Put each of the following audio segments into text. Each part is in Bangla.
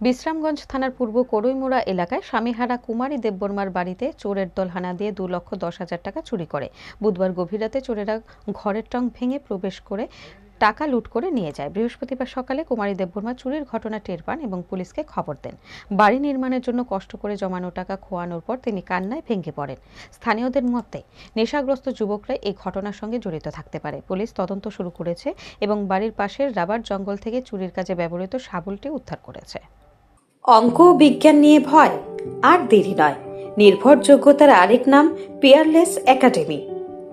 বিশ্রামগঞ্জ থানার পূর্ব করইমুড়া এলাকায় স্বামীহারা কুমারী দেববর্মার বাড়িতে চোরের দল হানা দিয়ে দু লক্ষ দশ হাজার টাকা চুরি করে। বুধবার গভীর রাতে চোরেরা ঘরের টং ভেঙে প্রবেশ করে টাকা লুট করে নিয়ে যায়। বৃহস্পতিবার সকালে কুমারী দেববর্মা চুরির ঘটনা টের পান এবং পুলিশকে খবর দেন। বাড়ি নির্মাণের জন্য কষ্ট করে জমানো টাকা খোয়ানোর পর তিনি কান্নায় ভেঙে পড়েন। স্থানীয়দের মতে, নেশাগ্রস্ত যুবকরা এই ঘটনার সঙ্গে জড়িত থাকতে পারে। পুলিশ তদন্ত শুরু করেছে এবং বাড়ির পাশের রাবার জঙ্গল থেকে চুরির কাজে ব্যবহৃত শাবলটি উদ্ধার করেছে। অঙ্ক ও বিজ্ঞান নিয়ে ভয় আর দেরি নয়। নির্ভরযোগ্যতার আরেক নাম পেয়ারলেস একাডেমি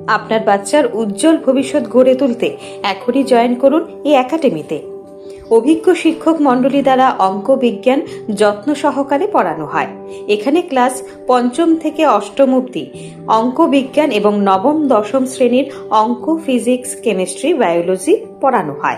আপনার বাচ্চার উজ্জ্বল ভবিষ্যৎ গড়ে তুলতে এখনই জয়েন করুন এই একাডেমিতে অভিজ্ঞ শিক্ষক মণ্ডলী দ্বারা অঙ্ক বিজ্ঞান যত্ন সহকারে পড়ানো হয়। এখানে ক্লাস পঞ্চম থেকে অষ্টম অবধি অঙ্ক, বিজ্ঞান এবং নবম, দশম শ্রেণির অঙ্ক, ফিজিক্স, কেমিস্ট্রি, বায়োলজি পড়ানো হয়।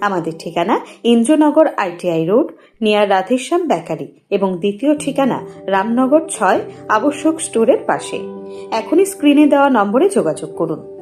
আমাদের ঠিকানা Indranagar ITI road, near Radheshyam bakery এবং দ্বিতীয় ঠিকানা রামনগর ছয় আবশ্যক স্টোরের পাশে। এখনই স্ক্রিনে দেওয়া নম্বরে যোগাযোগ করুন।